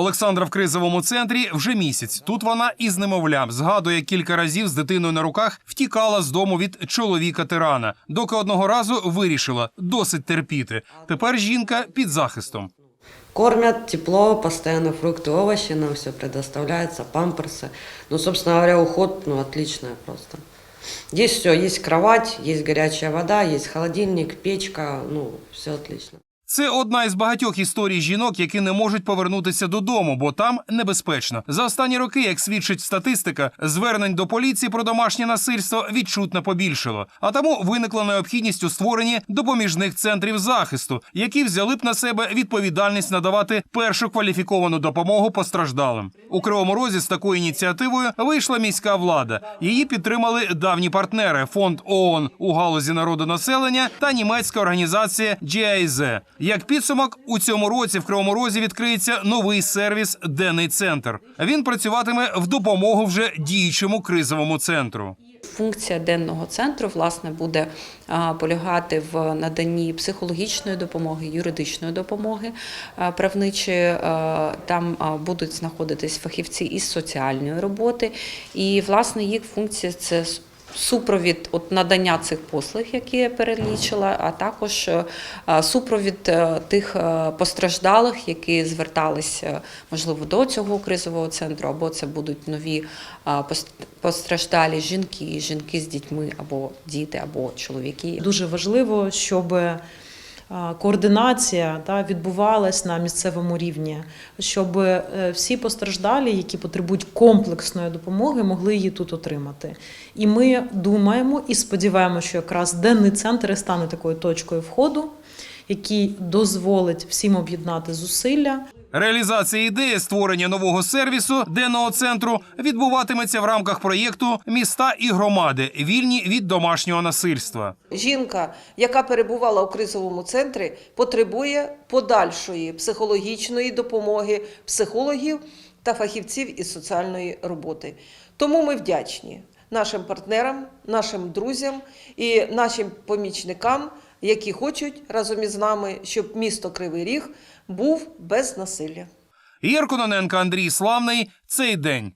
Олександра в кризовому центрі вже місяць. Тут вона із немовлям згадує кілька разів з дитиною на руках втікала з дому від чоловіка тирана, доки одного разу вирішила досить терпіти. Тепер жінка під захистом. Кормят тепло, постоянно фрукты, овощи, нам все предоставляется, памперсы. Ну, собственно говоря, уход, ну, отличная просто. Есть все, есть кровать, есть горячая вода, есть холодильник, печка, ну, все отлично. Це одна із багатьох історій жінок, які не можуть повернутися додому, бо там небезпечно. За останні роки, як свідчить статистика, звернень до поліції про домашнє насильство відчутно побільшало. А тому виникла необхідність у створенні допоміжних центрів захисту, які взяли б на себе відповідальність надавати першу кваліфіковану допомогу постраждалим. У Кривому Розі з такою ініціативою вийшла міська влада. Її підтримали давні партнери фонд ООН у галузі народонаселення та німецька організація GIZ. Як підсумок, у цьому році в Кривому Розі відкриється новий сервіс Денний центр. Він працюватиме в допомогу вже діючому кризовому центру. Функція денного центру власне буде полягати в наданні психологічної допомоги, юридичної допомоги правничої. Там будуть знаходитись фахівці із соціальної роботи, і власне їх функція це Супровід от надання цих послуг, які я перелічила, а також е, супровід е, тих е, постраждалих, які зверталися можливо до цього кризового центру, або це будуть нові постраждалі жінки, жінки з дітьми, або діти, або чоловіки. Дуже важливо, щоб е, координація та, відбувалась на місцевому рівні, щоб е, всі постраждалі, які потребують комплексної допомоги, могли її тут отримати. І ми думаємо і сподіваємося, що якраз денний центр стане такою точкою входу, який дозволить всім об'єднати зусилля. Реалізація ідеї створення нового сервісу денного центру відбуватиметься в рамках проєкту Міста і громади вільні від домашнього насильства. Жінка, яка перебувала у кризовому центрі, потребує подальшої психологічної допомоги психологів та фахівців із соціальної роботи. Тому ми вдячні нашим партнерам, нашим друзям і нашим помічникам, які хочуть разом із нами, щоб місто Кривий Ріг був без насилля. Ігор Кононенко, Андрій Славний. Цей день.